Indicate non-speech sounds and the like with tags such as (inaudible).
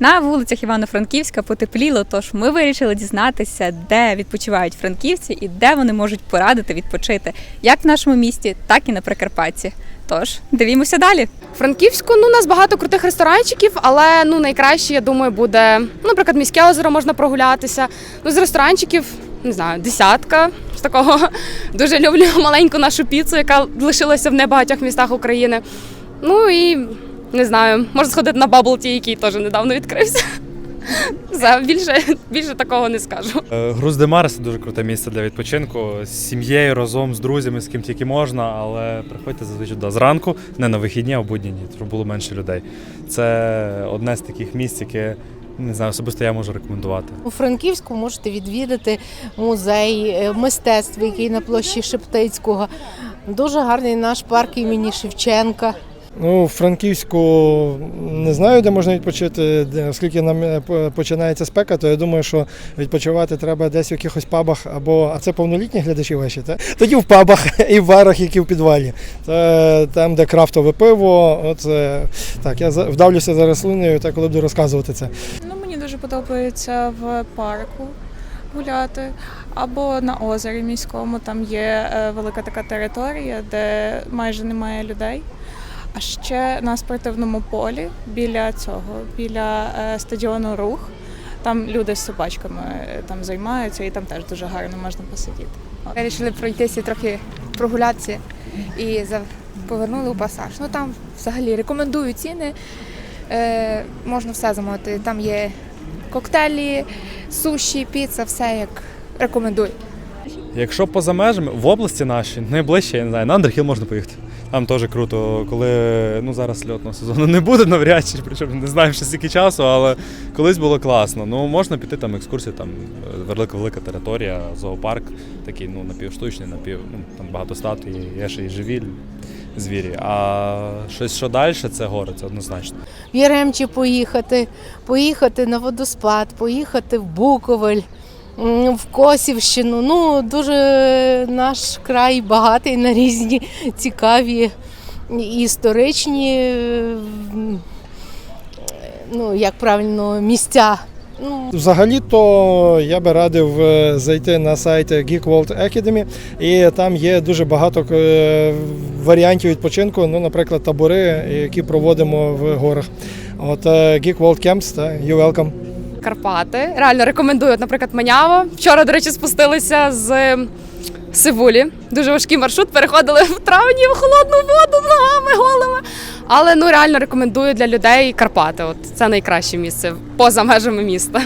На вулицях Івано-Франківська потепліло, тож ми вирішили дізнатися, де відпочивають франківці і де вони можуть порадити відпочити як в нашому місті, так і на Прикарпатті. Тож дивімося далі. Франківську ну у нас багато крутих ресторанчиків, але ну найкраще, я думаю, буде ну, наприклад, міське озеро можна прогулятися. Ну з ресторанчиків не знаю, десятка з такого. (laughs) Дуже люблю маленьку нашу піцу, яка лишилася в небагатьох містах України. Ну і не знаю, можна сходити на Bubble Tea, який теж недавно відкрився. За більше, більше такого не скажу. Е, Груздемар це дуже круте місце для відпочинку з сім'єю, разом з друзями, з ким тільки можна, але приходьте зазвичай туди зранку, не на вихідні, а в будні дні, щоб було менше людей. Це одне з таких місць, яке не знаю, особисто я можу рекомендувати. У Франківську можете відвідати музей е, мистецтв, який на площі Шептицького. Дуже гарний наш парк імені Шевченка. Ну, в Франківську не знаю, де можна відпочити, оскільки нам е, починається спека, то я думаю, що відпочивати треба десь в якихось пабах або а це повнолітні глядачі ваші, так? Тоді в пабах і в барах, які в підвалі. Це там, де крафтове пиво. От е, так, я вдавлюся за рослиною, так коли буду розказувати це. Ну, мені дуже подобається в парку гуляти або на озері міському. Там є е, велика така територія, де майже немає людей. А ще на спортивному полі біля цього, біля е, стадіону Рух. Там люди з собачками е, там займаються, і там теж дуже гарно можна посидіти. Вирішили пройтися трохи прогулятися і повернули у пасаж. Ну там взагалі рекомендую ціни. Е, можна все замовити. Там є коктейлі, суші, піца, все як рекомендую. Якщо поза межами в області нашій, найближче, я не знаю, на Андерхіл можна поїхати. Там теж круто, коли ну зараз льотного сезону не буде навряд чи, причому не знаю ще стільки часу, але колись було класно. Ну можна піти там екскурсії, там е, велика велика територія, зоопарк, такий ну напівштучний, напів ну там багато статуй, є ще і живі звірі. А щось що далі, це гори, це однозначно. В Яремчі поїхати, поїхати на водоспад, поїхати в Буковель, в Косівщину. Ну, дуже наш край багатий на різні цікаві історичні, ну, як правильно, місця. Ну, Взагалі-то я би радив е, зайти на сайт Geek World Academy, і там є дуже багато е, варіантів відпочинку. Ну, наприклад, табори, які проводимо в горах. От е, Geek World Camps, та you welcome. Карпати. Реально рекомендую, наприклад, Манява. Вчора, до речі, спустилися з Сивулі. Дуже важкий маршрут. Переходили в травні в холодну воду ногами голими. Але ну реально рекомендую для людей Карпати. От це найкраще місце поза межами міста.